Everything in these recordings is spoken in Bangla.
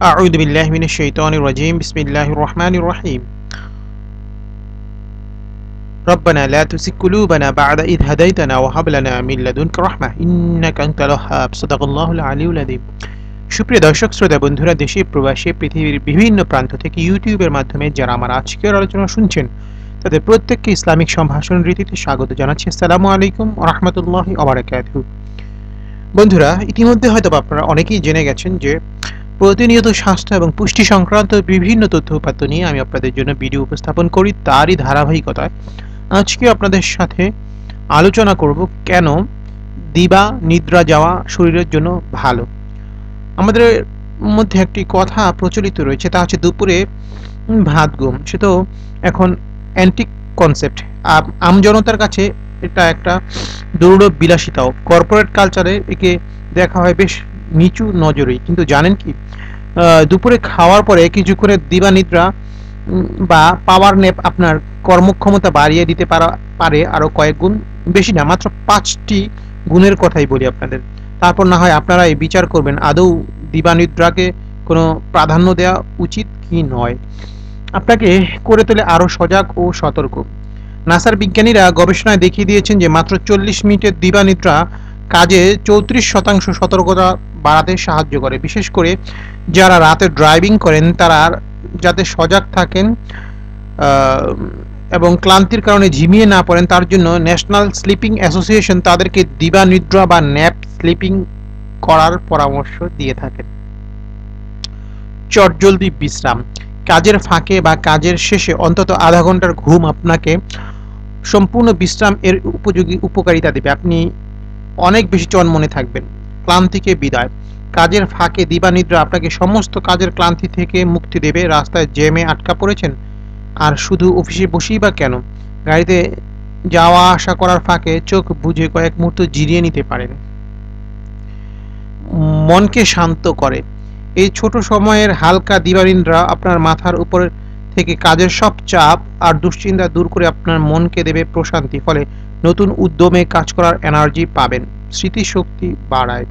أعوذ بالله من الشيطان الرجيم بسم الله الرحمن الرحيم ربنا لا تزغ قلوبنا بعد إذ هديتنا وهب لنا من لدنك رحمة إنك أنت الوهاب صدق الله العلي العظيم সুপ্রিয় দর্শক শ্রোতা বন্ধুরা দেশে প্রবাসে পৃথিবীর বিভিন্ন প্রান্ত থেকে ইউটিউবের মাধ্যমে যারা আমার আজকের আলোচনা শুনছেন তাদের প্রত্যেককে ইসলামিক সম্ভাষণ রীতিতে স্বাগত জানাচ্ছি আসসালামু আলাইকুম রহমতুল্লাহ আবরাকাতহু বন্ধুরা ইতিমধ্যে হয়তো আপনারা অনেকেই জেনে গেছেন যে প্রতিনিয়ত স্বাস্থ্য এবং পুষ্টি সংক্রান্ত বিভিন্ন তথ্য উপাত্ত নিয়ে আমি আপনাদের জন্য ভিডিও উপস্থাপন করি তারই ধারাবাহিকতায়। আজকে আপনাদের সাথে আলোচনা করব কেন দিবা, নিদ্রা যাওয়া শরীরের জন্য ভালো। আমাদের মধ্যে একটি কথা প্রচলিত রয়েছে, তা হচ্ছে দুপুরে ভাত, ঘুম। সে তো এখন অ্যান্টিক কনসেপ্ট আমজনতার কাছে এটা একটা দৌড় বিলাসিতাও। কর্পোরেট কালচারে একে দেখা হয় বেশ নিচু নজরেই। কিন্তু জানেন কি দুপুরে খাওয়ার পরে কিছুক্ষণের দিবানিদ্রা বা পাওয়ার নেপ আপনার কর্মক্ষমতা বাড়িয়ে দিতে পারা, পারে আরও কয়েক গুণ বেশি না, মাত্র পাঁচটি গুণের কথাই বলি আপনাদের। তারপর না হয় আপনারা এই বিচার করবেন, আদৌ দিবানিদ্রাকে কোনো প্রাধান্য দেওয়া উচিত কি নয়। আপনাকে করে তোলে আরও সজাগ ও সতর্ক। নাসার বিজ্ঞানীরা গবেষণায় দেখিয়ে দিয়েছেন যে মাত্র চল্লিশ মিনিটের দিবানিদ্রা কাজে চৌত্রিশ শতাংশ সতর্কতা বাড়াতে সাহায্য করে। বিশেষ করে যারা রাতে ড্রাইভিং করেন, তারা যাতে সজাগ থাকেন এবং ক্লান্তির কারণে ঝিমিয়ে না পড়েন, তার জন্য ন্যাশনাল স্লিপিং অ্যাসোসিয়েশন তাদেরকে দিবানিদ্রা বা ন্যাপ স্লিপিং করার পরামর্শ দিয়ে থাকেন। চটজলদি বিশ্রাম। কাজের ফাঁকে বা কাজের শেষে অন্তত আধা ঘণ্টার ঘুম আপনাকে সম্পূর্ণ বিশ্রাম এর উপযোগী উপকারিতা দেবে। আপনি অনেক বেশি চনমনে থাকবেন। ক্লান্তিকে বিদায়। কাজের ফাঁকে দিবানিদ্রা আপনাকে সমস্ত কাজের ক্লান্তি থেকে মুক্তি দেবে। রাস্তায় জ্যামে আটকা পড়েছেন? আর শুধু অফিসে বসেই বা কেন? গাড়িতে যাওয়া আসা করার ফাঁকে চোখ বুঝে কয়েক মুহূর্ত জিরিয়ে নিতে পারেন। মনকে শান্ত করে। এই ছোট সময়ের হালকা দিবানিদ্রা আপনার মাথার উপর থেকে কাজের সব চাপ আর দুশ্চিন্তা দূর করে আপনার মনকে দেবে প্রশান্তি। ফলে নতুন উদ্যমে কাজ করার এনার্জি পাবেন। স্মৃতিশক্তি বাড়ায়।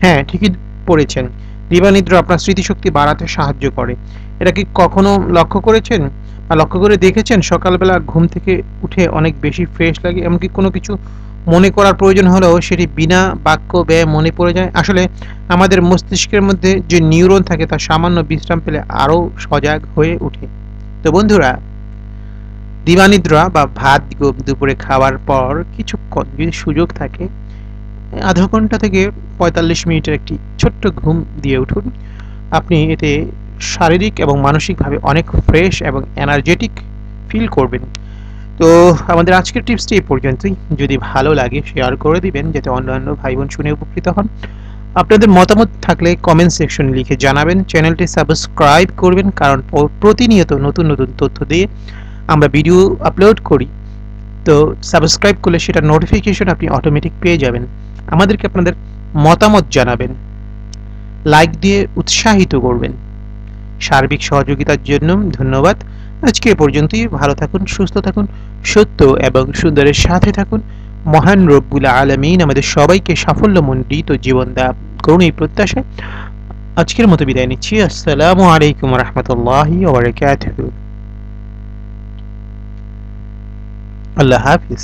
হ্যাঁ ঠিকই পড়েছেন। দিবানিদ্রা আপনার স্মৃতিশক্তি বাড়াতে সাহায্য করে। এটা কি কখনো লক্ষ্য করেছেন? বা লক্ষ্য করে দেখেছেন? সকালবেলা ঘুম থেকে উঠে অনেক বেশি ফ্রেশ লাগে, এমনকি কোনো কিছু মনে করার প্রয়োজন হলেও সেটি বিনা বাক্য ব্যয় মনে পড়ে যায়। আসলে আমাদের মস্তিষ্কের মধ্যে যে নিউরন থাকে, তা সামান্য বিশ্রাম পেলে আরও সজাগ হয়ে ওঠে। তো বন্ধুরা দিবানিদ্রা বা ভাত দুপুরে খাওয়ার পর কিছুক্ষণ যদি সুযোগ থাকে, আধা ঘণ্টা থেকে পঁয়তাল্লিশ মিনিটের একটি ছোট্ট ঘুম দিয়ে উঠুন। আপনি এতে শারীরিক এবং মানসিকভাবে অনেক ফ্রেশ এবং এনার্জেটিক ফিল করবেন। তো আমাদের আজকের টিপসটি এই পর্যন্তই। যদি ভালো লাগে শেয়ার করে দিবেন, যাতে অন্যান্য ভাই বোন শুনে উপকৃত হন। আপনাদের মতামত থাকলে কমেন্ট সেকশন লিখে জানাবেন। চ্যানেলটি সাবস্ক্রাইব করবেন, কারণ প্রতিনিয়ত নতুন নতুন তথ্য দিয়ে আমরা ভিডিও আপলোড করি, তো সাবস্ক্রাইব করলে সেটা নোটিফিকেশন আপনি অটোমেটিক পেয়ে যাবেন। আমাদেরকে আপনাদের মতামত জানাবেন। লাইক দিয়ে উৎসাহিত করবেন। সার্বিক সহযোগিতার জন্য ধন্যবাদ। আজকে পর্যন্তই। ভালো থাকুন, সুস্থ থাকুন, সত্য এবং সুন্দরের সাথে থাকুন। মহান রব্বুল আলমিন আমাদের সবাইকে সাফল্যমণ্ডিত জীবন দেয়া করুন এই প্রত্যাশায়। আজকের মতো বিদায় নিচ্ছি। আসসালামু আলাইকুম রহমতুল্লাহি আল্লাহ হাফিজ